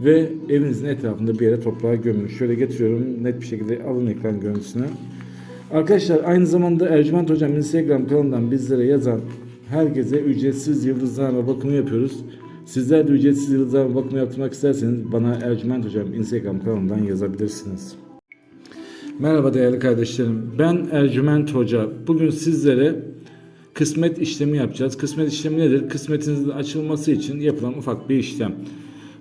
ve evinizin etrafında bir yere toprağa gömün. Şöyle getiriyorum net bir şekilde alın ekran görüntüsünü. Arkadaşlar aynı zamanda Ercüment Hocam Instagram kanalından bizlere yazan herkese ücretsiz yıldızlarla bakımı yapıyoruz. Sizler de ücretsiz yıldızlarla bakımı yaptırmak isterseniz bana Ercüment Hocam Instagram kanalından yazabilirsiniz. Merhaba değerli kardeşlerim. Ben Ercüment Hoca. Bugün sizlere kısmet işlemi yapacağız. Kısmet işlemi nedir? Kısmetinizin açılması için yapılan ufak bir işlem.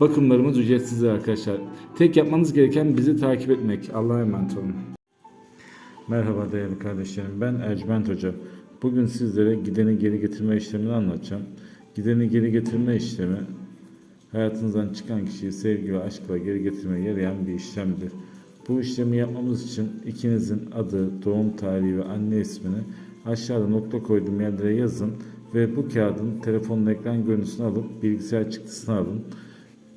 Bakımlarımız ücretsiz arkadaşlar. Tek yapmanız gereken bizi takip etmek. Allah'a emanet olun. Merhaba değerli kardeşlerim. Ben Ercüment Hoca. Bugün sizlere gideni geri getirme işlemini anlatacağım. Gideni geri getirme işlemi hayatınızdan çıkan kişiyi sevgi ve aşkla geri getirmeye yarayan bir işlemdir. Bu işlemi yapmamız için ikinizin adı, doğum tarihi ve anne ismini aşağıda nokta koyduğum yerlere yazın ve bu kağıdın telefonun ekran görüntüsünü alıp bilgisayar çıktısını alın.